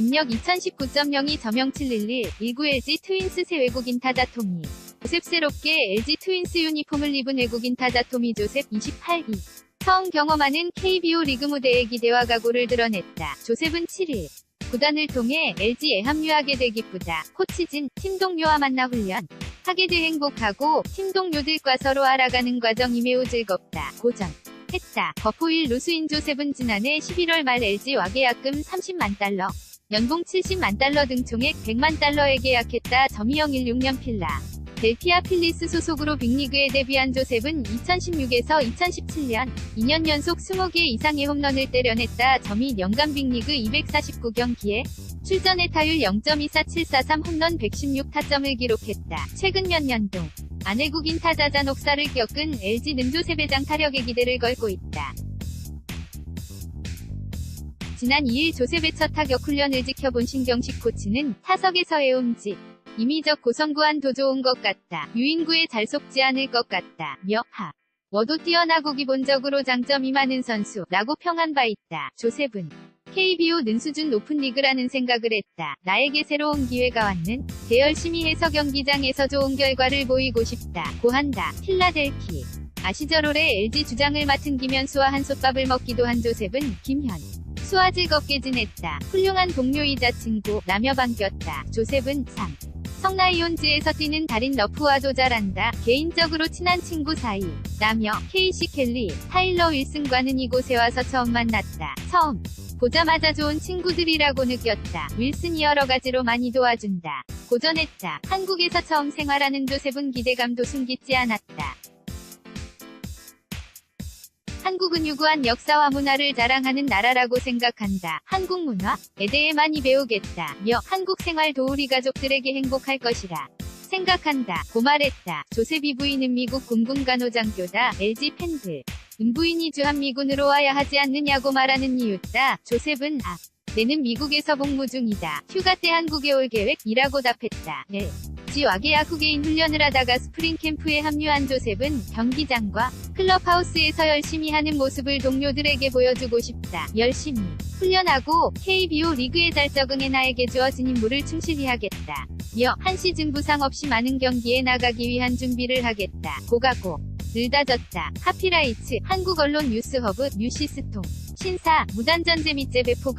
입력 2019.02 저명 711 19 LG 트윈스 새 외국인 타자 토미 조셉스럽게 LG 트윈스 유니폼을 입은 외국인 타자 토미 조셉 28기 처음 경험하는 KBO 리그 무대의 기대와 각오를 드러냈다. 조셉은 7일 구단을 통해 LG에 합류하게 되 기쁘다. 코치진 팀 동료와 만나 훈련 하게 돼 행복하고 팀 동료들과 서로 알아가는 과정이 매우 즐겁다. 고전 했다. 버포일 루스인 조셉은 지난해 11월 말 LG와 계약금 30만 달러, 연봉 70만 달러 등 총액 100만 달러에 계약했다. 점이형 16년 필라. 델피아 필리스 소속으로 빅리그에 데뷔한 조셉은 2016에서 2017년 2년 연속 20개 이상의 홈런을 때려냈다. 점이 연간 빅리그 249경기에 출전의 타율 0.24743 홈런 116 타점을 기록했다. 최근 몇 년 동 아내국인 타자자 녹사를 겪은 LG는 조셉의 장 타력에 기대를 걸고 있다. 지난 2일 조셉의 첫 타격 훈련을 지켜본 신경식 코치는 타석에서의 움직, 이미적 고성구한 도 좋은 것 같다. 유인구에 잘 속지 않을 것 같다. 며 하. 워도 뛰어나고 기본적으로 장점이 많은 선수라고 평한 바 있다. 조셉은 KBO는 수준 높은 리그라는 생각을 했다. 나에게 새로운 기회가 왔는 대 열심히 해서 경기장에서 좋은 결과를 보이고 싶다. 고한다. 필라델키. 아시절 올해 LG 주장을 맡은 김현수와 한솥밥을 먹기도 한 조셉은 김현. 수와 즐겁게 지냈다. 훌륭한 동료이자 친구, 라며 반겼다. 조셉은 상. 성나이온즈에서 뛰는 달인 러프와도 잘한다. 개인적으로 친한 친구 사이. 라며 케이시 켈리, 타일러 윌슨과는 이곳에 와서 처음 만났다. 처음. 보자마자 좋은 친구들이라고 느꼈다. 윌슨이 여러 가지로 많이 도와준다. 고전했다. 한국에서 처음 생활하는 조셉은 기대감도 숨기지 않았다. 한국은 유구한 역사와 문화를 자랑하는 나라라고 생각한다. 한국 문화에 대해 많이 배우겠다. 며 한국 생활 도우리 가족들에게 행복할 것이라. 생각한다. 고말했다. 조셉이 부인은 미국 공군 간호장교다. LG 팬들. 음부인이 주한미군으로 와야 하지 않느냐고 말하는 이유다. 조셉은 아. 내는 미국에서 복무 중이다. 휴가 때 한국에 올 계획이라고 답했다. 네. 계약 후계인 훈련을 하다가 스프링 캠프에 합류한 조셉은 경기장과 클럽하우스에서 열심히 하는 모습을 동료들에게 보여주고 싶다. 열심히 훈련하고 KBO 리그에 잘 적응해 나에게 주어진 임무를 충실히 하겠다. 며한 시즌 부상 없이 많은 경기에 나가기 위한 준비를 하겠다. 고가고 늘 다졌다. 카피라이츠 한국 언론 뉴스허브 뉴시스통 신사 무단전재 및 재배 포금